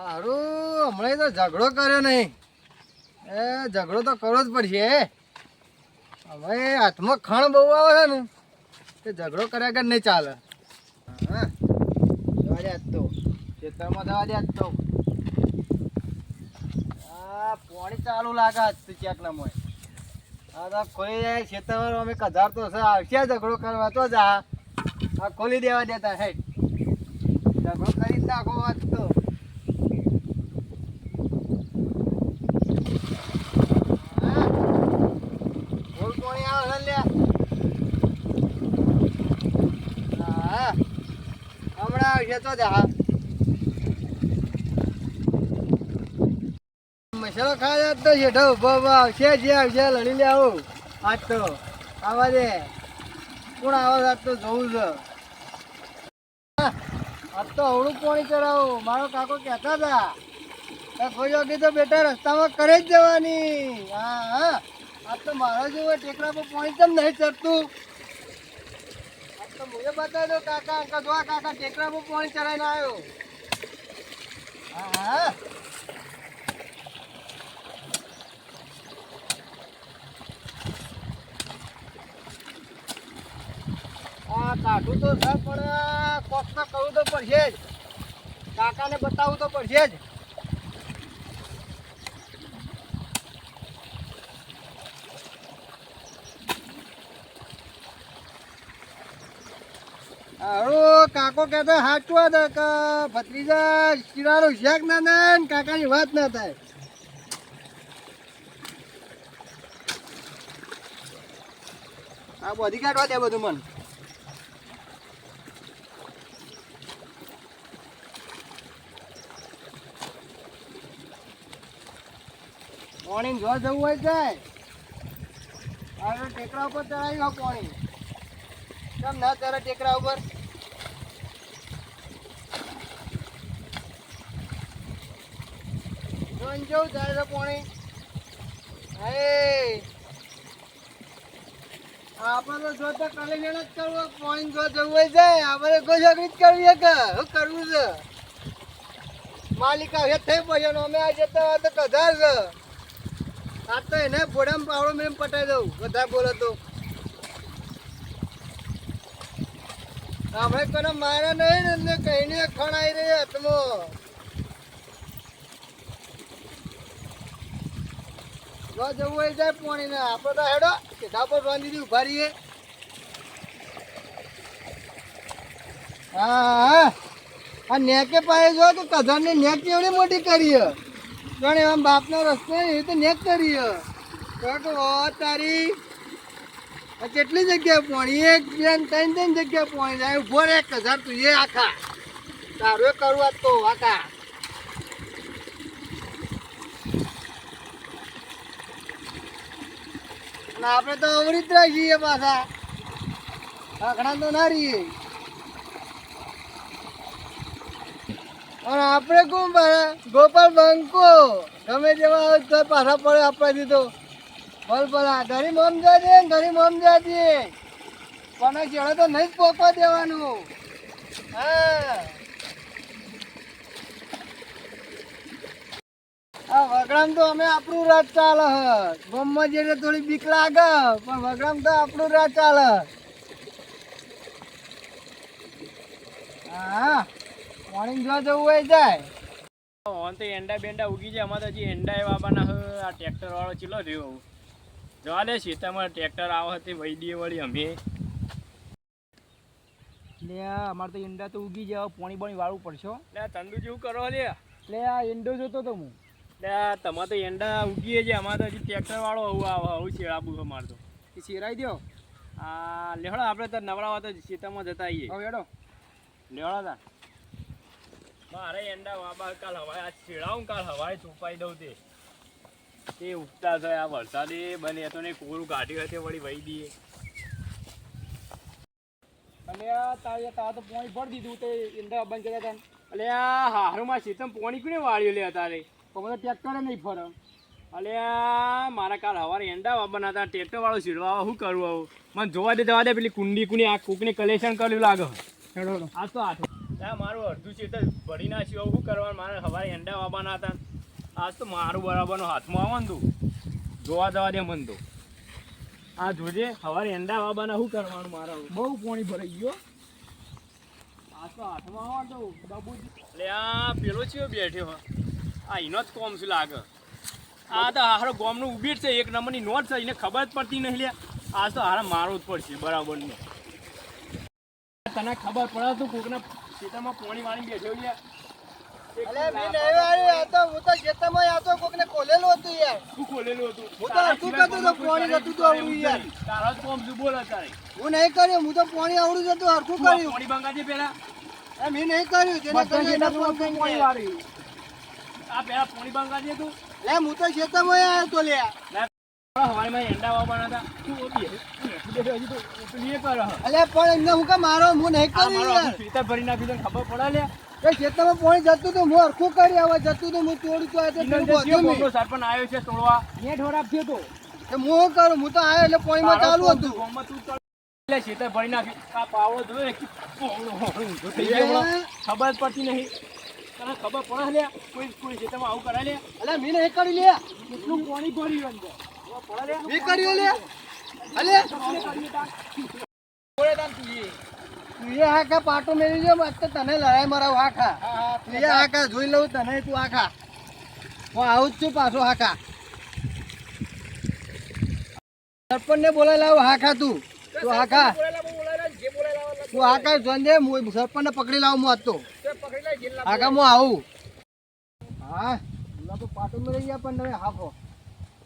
હારું હમણાં તો ઝઘડો કર્યો નહીં. એ, ઝઘડો તો કરવો જ પડશે. હવે હાથમાં ખણ બહુ આવે છે ને તે ઝઘડો કર્યા કે નહીં ચાલે. હા, જવા દે તો. ખેતરમાં જવા દે તો. આ પાણી ચાલુ લાગે તો ચેક મોય આ તો ખોલી જાય અમે કધાર તો આવશે ઝઘડો કરવા તો જા આ. ખોલી દેવા દેતા હે ઝઘડો કરી નાખો આજ તો હા? ફૂલ પાણી આવે છે લ્યા. હા. આવશે તો જા મસાલો ખાય તો આવું આવા આવે મારો કાકો કહેતા હતા કોઈ તો બેટા રસ્તામાં કરે જ જવાની. હા હા. આજ તો મારો જેવો ટેકરા પર પાણી તો મને બતાવી દો, કાકા અંકા જો કાકા ટેકરા પર પાણી ચડાવીને આવ્યો. હા હા. આ કાઢું તો સર પણ કોક તો કરવું તો પડશે જ. કાકાને બતાવવું તો પડશે જ. હારું કાકો કહેતા, હાચવા હતા કે ભત્રીજા શિરાળો શેક ના થાય કાકાની વાત ના થાય. આ બધી કાઢવા દે બધું મન. પાણી જો જવું હોય છે ટેકરા ઉપર ચડાવી પાણી. કેમ ના ચડે ટેકરા ઉપર? જેવું જાય છે પાણી. હે આપણે તો જો તો જ કરવો. પાણી જો જાય આપણે કોઈ જ કરવી કે? શું કરવું છે? માલિકા હેત થઈ પડ્યો અમે આ જતા તો કધાર છે. આ તો એને પાવડો મેમ પટાઈ દઉં. બધા બોલો તો. આપણે કોને મારે નહીં ને કહીને ખણાઈ રહી હાથમાં. જવું હોય જાય પાણી ને આપણે તો હેડો, સીધા પર બાંધી ઊભા રહીએ. હા આ નેકે પાસે જો તો કધારની નેક કેવડી મોટી કરી. જાણે એમ બાપનો રસ્તો એ તો નેક કરી તારી કેટલી જગ્યાએ પોણી? એક, બે ત્રણ ત્રણ જગ્યાએ પોણી જાય. ઊભો એક હજાર તું એ આખા. તારું કરવા તો આખા. આપણે તો અવરિત છીએ પાછા. આખડા તો ના રહીએ. અને આપણે કોણ ગોપાલ બંકો. ગમે જેવા પાછા પડે આપવા દીધો બોલ બોલા ઘરી મોમ જાજે ઘરી મોમ જાજે પણ ચેડો તો નહીં જ પોકવા દેવાનું. હા. આ વગડામ તો અમે આપણું રાત ચાલે હ. ગમમાં જઈને થોડી બીક લાગે, પણ વગડામ તો આપણું રાત ચાલે. હા. મોર્નિંગ જોવા જવું હોય જાય. ઓન તો એંડા બેંડા ઉગી જાય. અમારે હજી એંડા એવા બાબાના આ ટ્રેક્ટર વાળો ચીલો રહ્યો. જવા દે સીતામાં ટ્રેક્ટર આવે હતી દઈએ વળી અમે. લે અમારે તો ઈંડા તો ઉગી જાય પાણી બાણી વાળવું પડશે. લે તંદુ જેવું કરો લે. લે આ ઈંડો જોતો તો હું. લે તમારે તો ઈંડા ઉગીએ છે અમારે તો હજી ટ્રેક્ટર વાળો આવું આવો આવું શેળાબુ છે અમારે તો. એ શેરાઈ દો આ લેહડો આપણે તો નવડાવા તો સીતામાં જતા આવીએ. હવે હેડો. લેવડા તા મારે એંડા વાબા કાલ હવાય આ શેળાવું કાલ હવાય છુપાઈ દઉં તે. તે ઉગતા થાય આ વરસાદે બને તો ને કોરું કાઢ્યું હશે વળી વહી દઈએ. અને આ તારે તા તો પોણી ભરી દીધું તે ઈંડા બંધ કર્યા હતા અલે આ હારુમાં સીતમ પોણી કોને વાળ્યું લે તારે? પણ ટ્રેક્ટરે નહીં ફરે. અલે આ મારા કાલ હવારે એંડા વાબના હતા ટ્રેક્ટર વાળો સીડવા શું કરવું આવું? મને જોવા દે જવા દે પેલી કુંડી કુની આ કુકને કલેક્શન કર્યું લાગે. આ તો આઠ આ મારું અડધું ચેતર ભરી નાખ્યું શું કરવાનું? મારે સવારે એંડા વાવવાના હતા આજ તો મારું બરાબરનો હાથમાં આવવાનું તું. જોવા જવા દે મન તો. આ જોજે સવારે એંડા બાબાના શું કરવાનું મારા બહુ પાણી ભરાઈ ગયો આ તો હાથમાં આવે બાબુ એટલે આ પેલો છે બેઠ્યો આ એનો જ કોમ છે લાગે. આ તો હારો ગોમનું ઊભી છે એક નંબરની નોટ છે એને ખબર જ પડતી નહીં આ તો હારા મારવું જ પડશે બરાબર ને તને ખબર પડે તું કોકના ખેતરમાં પોણી વાળી બેઠ્યો લ્યા. અલે મેં નહીં વાળી, આ તો હું તો ખેતરમાં આ તો કોકને ખોલેલું હતું યાર. શું ખોલેલું હતું? હું તો તારા કરતો તો ગોમમાં જતું કરે હતું યાર. તારા. જ કોમ બોલ અત્યારે. હું નહીં કર્યું હું તો પાણી આવડું જ હતું હરખું કર્યું. પોણી બંગાજી પેલા એ મેં નહીં કર્યું જેને કર્યું એને પાણી કરીને આ પેલા પોણી બંગાજી તું લે હું તો ખેતરમાં આવ્યો તો લ્યા હવારીમાં એંડા વાવવાના હતા. તું ઓલી બેઠો હજી તો પેલી એ કરે હ. અલે પણ એમને હું કા મારો હું નહીં કર્યું યાર. ખબર પડે લે. એ ખેતરમાં પાણી જતું હતું હું હરખું કરી આવે જતું હતું હું તોડ્યું તો આ તે પેલું ઇનંદર જે બધું ગોમનો મેં. સરપંચ આવ્યો છે તોડવા. નેટ વરાપ થયો તો. એ હું શું કરું? હું તો આવ્યો એટલે પાણીમાં ચાલુ હતું. તું તોડ. એટલે ખેતર ભરી નાખ્યું આ પાવડો જોયો. ખબર પડતી નહીં. તને ખબર પડે લે કોઈ કોઈ ખેતરમાં આવું કરે લે. અલે મેં નહીં કરી લે. કેટલું પાણી ભર્યું અંદર? પડે લે. મેં કર્યું અલે તું. તું એ હાકા પાટો મેળવી જો તો તને લડાઈ મરાવ હાકા. તું એ હાકા જોઈ લઉં તને તું હાકા. હું આવું જ છું પાછો હાકા. સરપંચ ને બોલાવી લાવ હાકા તું. તું હાકા. તું હાકા જોઈને હું સરપંચ ને પકડી લાવું હું આજ તો. હાકા હું આવું. હા. તો પાટો મળી ગયા પણ તમે હાકો.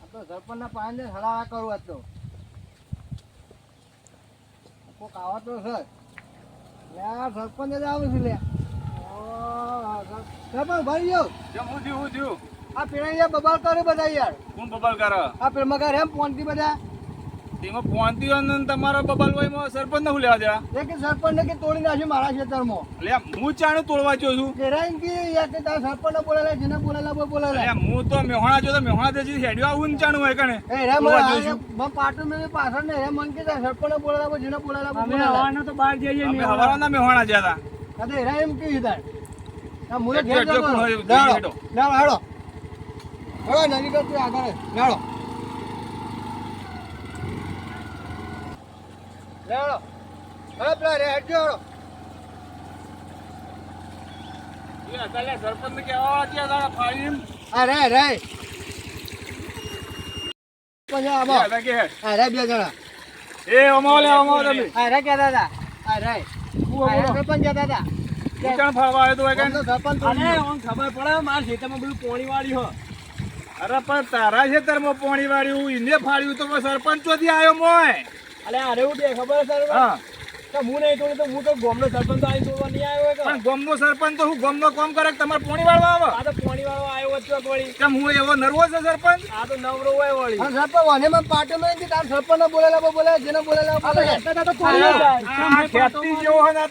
આ તો સરપંચ ના પાંચ હળાવા કરું આજ તો. કોક આવા તો આ સરપંચ જ આવે છે લે. સરપંચ ભાઈ ગયો જેમ હું થયું, હું થયું. આ પેલા યાર બબાલ કરે બધા યાર. કોણ બબાલ કરે આ પેલા મગર એમ પોનથી બધા. તેમાં પોંતી અને તમારા બબાલ ભાઈમાં સરપંચ હું લેવા દેવા? એ કે સરપંચ ને કે તોડી નાખ્યું મારા ખેતરમાં. એટલે હું ચાણું તોડવા જો છું. કે યાર કે તારા સરપંચ ને બોલાયેલા જેને બોલાયેલા બો એટલે હું તો મેહોણા જો તો મેહોણા દેજી હેડ્યો આવું ને ચાણું હોય કણે. એ રે મને જોઈશું. મને પાછળ ને એ મન કે તાર સરપંચ ને બોલાયેલા બહુ જેને બોલાયેલા બહુ હવાના તો બહાર જઈએ ને. હવાના મેહોણા જ્યાં કદે આ એરા એમ કે તાર આ મુરે ઘેર જો જતો હેડો. હેડો. હેડો હેડો નવી આગળ. હેડો હેડો. હેડો પેલા સરપંચ કેવા ત્યાં ફાઈન. રે બે જણા. એ સરપંચ આવ્યો તો? સરપંચ અરે ખબર પડે મારા ખેતરમાં બધું પોણી વાળી હો અરે પણ તારા ખેતરમાં પોણી વાળ્યું એને ફાડ્યું તો સરપંચ ચોથી આવ્યો મોય. અરે એવું બે ખબર છે હા. હું નહીં તોડું તો હું તો ગોમનો સરપંચ તો તોડવા નહીં આવ્યો કે? પણ ગોમનો સરપંચ તો હું ગોમનો કામ કરે તમારે પોણી વાળવા આવે? આ તો પાણી વાળો આવ્યો તો વળી. કેમ હું એવો નર્વસ છે સરપંચ? આ તો નવરો હોય વળી. હા સરપંચ વાને માં પાટો મેં કે તાર સરપંચ ને બોલાયેલા જેને બોલાયેલા બહુ બોલાય. તો પાણી આ જાય. જેવો હે ને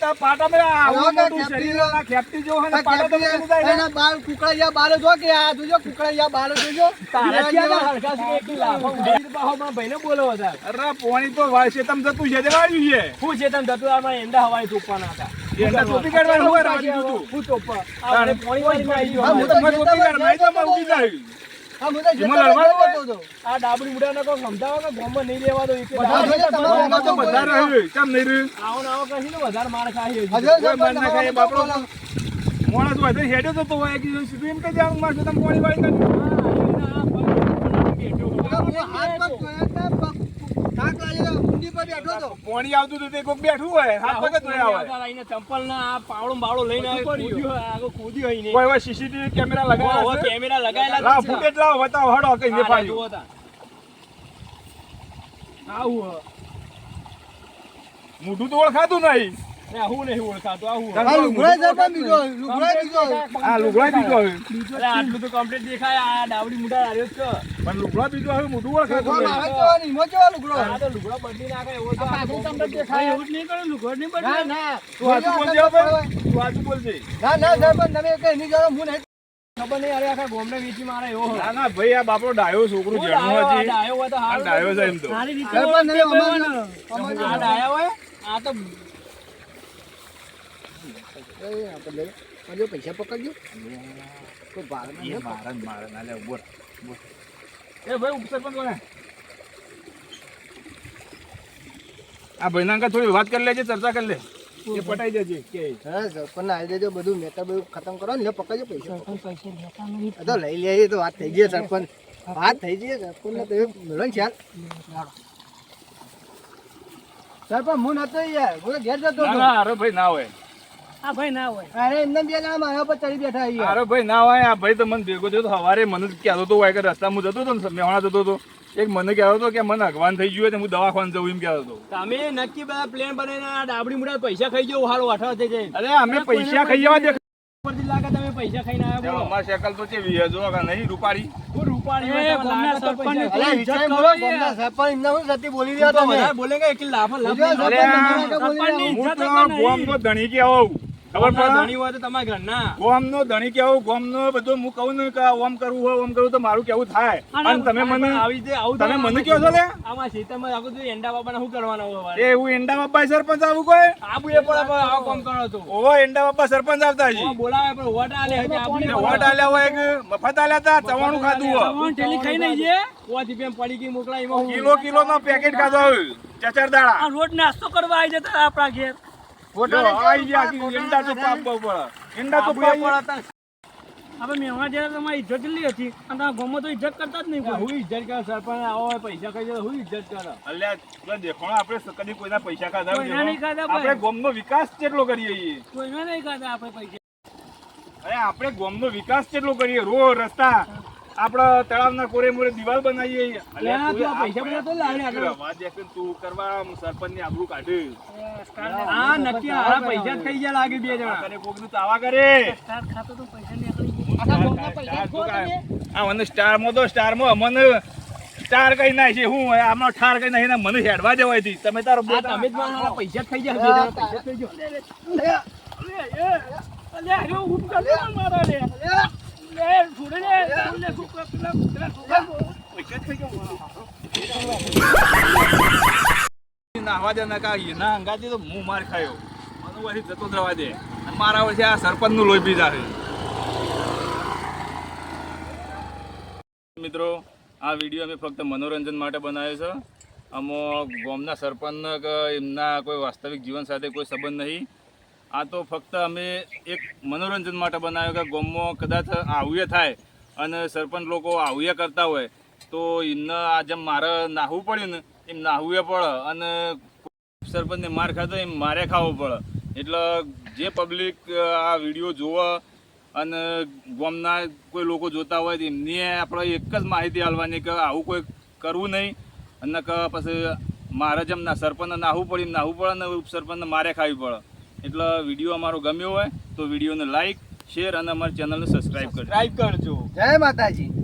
આવું મોટું શરીર ખેપટી જેવો હે ને પાટા તો? એના બાલ કુકડાયા જો કે આ જોજો કુકડાયા બાલ જોજો. તારા ક્યાં. છે ભાઈને બોલો હતા અરે પોણી તો વાળશે તમ જતું છે તે છે. હું છે તમે ધતુર આમાં એંડા હવાઈ તોપવાના હતા. એંડા ટોપી કાઢવાનું હોય રાખી દીધું હું તોપવા આ મને પાણી વાળી આવી. ગયો હું હું તો ટોપી કાઢ મેં તો મારું ઉગી જાય. આ ડાબડી કોઈ સમજાવો કે નહીં લેવા દો બધા રહ્યું કેમ નહીં રહ્યું? આવો આવો કહીને વધારે માર ખાઈ ના બાપડો. હોય તો હેડ્યો તો તો હોય કે સીધું એમ કહી દેવાનું માણસ તમે પોણી વાળી કાઢ્યું. પોણી આવતું હતું તે કોક બેઠું હોય હાથ પગ ધોયા હોય આઈને ચંપલ ના આ પાવડો બાવડો લઈને બધું પડ્યું. કૂદ્યું હોય, આગળ કૂદ્યું હોય ને. કોઈ સીસીટીવી કેમેરા છે કેમેરા લગાવેલા છે. ફૂટેજ લાવ બતાવો હડો કઈ આ ફાડ્યું જુઓ તા. આવું મોઢું તો ઓળખાતું નહીં ને નહીં ઓળખાતું, આવું હે. આ લુગડાય સરપંચ બીજો, લુગડાય બીજો. આ લુગડા બીજો અરે આટલું તો complete દેખાય, આ ડાબડી મુઢા હાર્યો છે. પણ લુગડા બીજો હવે મોટું ઓળખાતું ભગવાન નહીં નહીં, મોં કેવા લુગડો. આ તો લુગડો બદલી નાખે એવો તો આ complete દેખાય. એવું જ નહીં કરે, લુગડો નહીં બદલે. ના, ના. તું હાચું બોલજે તું હાચું બોલજે ના, ના, સરપંચ, તમે કઈ નહીં જાણો, હું નહીં. ખબર નહીં, અરે આખા ગોમને વીંટી મારે એવો ના ના ભાઈ આ બાપડો ડાયો છોકરું જણું હતી ડાયો, હોય તો ડાયો છે એમ સારી રીતે આ ડાયા હોય આ તો પૈસા પકડજો એ ભાઈ ઉપસરપંચ કોને આ ભાઈના અંગા થોડી વાત કરી લેજે ચર્ચા કરી લે એ પટાઈ દેજે દેજો બધું નેતા બધું ખતમ કરો ને પકડજો પૈસા સરપંચ પૈસા લેતા તો વાત થઈ ગઈ સરપંચ વાત થઈ ગઈ સરપંચ તો મેળો ને ખ્યાલ સરપંચ હું યાર હું ઘેર જતો ભાઈ ના હોય. આ ભાઈ ના હોય. અરે એમને બે જણા મારા પર ચડી બેઠા અરે ભાઈ ના હોય. આ ભાઈ તો મને ભેગો થયો તો સવારે મને જ કહેતો હતો હોય કે રસ્તામાં જતો હતો ને મેવાણા જતો હતો. એક મને કહેતો હતો કે મને અગવાન થઈ ગયું હોય તો હું દવાખાને જવું એમ કહેતો હતો. તમે નક્કી બધા પ્લેન બનાવીને આ ડાબડી મુડા પૈસા ખાઈ ગયો હાલો અઠવા થઈ જાય અરે અમે પૈસા ખાઈ જવા દે ઉપરથી લાગે તમે પૈસા ખાઈને આવ્યા બોલો. અમારા સાયકલ તો છે? કે નહીં રૂપારી હું એ, ગામના અરે વિચાર કરો બોલો સરપંચ એમને હું સતી બોલી રહ્યા તમે. બોલેગે કે લાફા લાફ સરપંચ. હું તો. ગોમનો ધણી કેવો ખબર પડે ધણી હોય તો તમારા ઘરના. ગોમનો ધણી કેવો ગોમનો બધું હું કહું ને કે ઓમ કરવું હોય ઓમ કરવું તો મારું કેવું થાય. અને તમે મને આવી જે આવું તમે મને કહો છો લે. આમાં ખેતરમાં આખું તો એંડા બાબાને શું કરવાના હોય એ હું એંડા બાપા સરપંચ આવું કોઈ? આબુ એ પણ આપણે આવા કામ કરો તો. ઓહો એંડા બાબા સરપંચ આવતા છે બોલાવે પણ વોટ આલે ને બોલાવે. વોટ આલ્યા હોય કે મફત આલ્યા હતા? ચવાણું ખાધું હોય. ચવાણું ઠેલી ખાઈ નહીં છે પોથી પેમ પડી ગઈ મોકલા એમાં કિલો કિલો નો પેકેટ ખાધો ચચર દાડા. આ રોજ નાસ્તો કરવા આવી જતા આપણા ઘેર. આપણે મેવા જ્યારે તમારી ઇજ્જત કેટલી હતી અને તમારા ગામમાં તો ઇજ્જત કરતા જ નહીં હું ઇજ્જત કરે સરપંચ આવો હોય પૈસા ખાઈ જાય હું ઇજ્જત કરે? અલ્યા પેલા દેખોણા આપણે કદી કોઈના પૈસા ખાધા હોય કોઈના નહીં ખાધા આપણે ગોમનો વિકાસ કેટલો કરીએ છીએ કોઈને નહીં ખાતા આપણે પૈસા. અરે આપણે ગોમનો વિકાસ કેટલો કરીએ? રોડ રસ્તા. આપણા તળાવના કોરે મોરે દિવાલ બનાવીએ તું આ પૈસા લાવે કરવા સરપંચની આબરૂ કાઢે હા નક્કી હારા પૈસા જ ગયા લાગે બે જણા કરે કોકનું તાવા કરે સ્ટાર ખાતો તો પૈસા નીકળી જાય સ્ટાર કઈ નાખી છે હું આમનો ઠાર કઈ નાખી મને હેડવા જવાય હતી તમે તારો આ તમે જ મારા પૈસા ખાઈ ગયા બે પૈસા ખાઈ ના મારો લે. અંગાથી તો હું માર ખાયો મને જતો જ રવા દે મારા વચ્ચે આ સરપંચનું લોહી પી જાશે મિત્રો, આ વીડિયો અમે ફક્ત મનોરંજન માટે બનાવ્યો છે. અમો ગામના સરપંચ એમના કોઈ વાસ્તવિક જીવન સાથે કોઈ સંબંધ નહીં. આ તો ફક્ત અમે એક મનોરંજન માટે બનાવ્યો કે ગામમાં કદાચ આવ્યે થાય અને સરપંચ લોકો આવું કરતા હોય, તો એમને આ જેમ મારે નાહવું પડ્યું ને, એમ નાહવું પડે અને સરપંચને માર ખાધો એમ મારે ખાવો પડે. એટલે જે પબ્લિક આ વીડિયો જોવે અને ગામના કોઈ લોકો જોતા હોય એમની આપણે એક જ માહિતી આપવાની કે આવું કોઈ કરવું નહીં અને કે પછી મારે જેમ ના, સરપંચને નાહવું પડે એમ નાહવું પડે ને ઉપસરપંચને મારે ખાવી પડે. એટલે વીડિયો અમારો ગમ્યો હોય તો વિડીયોને લાઈક શેર અને અમારી ચેનલને સબસ્ક્રાઈબ કરજો. કરજો. જય માતાજી.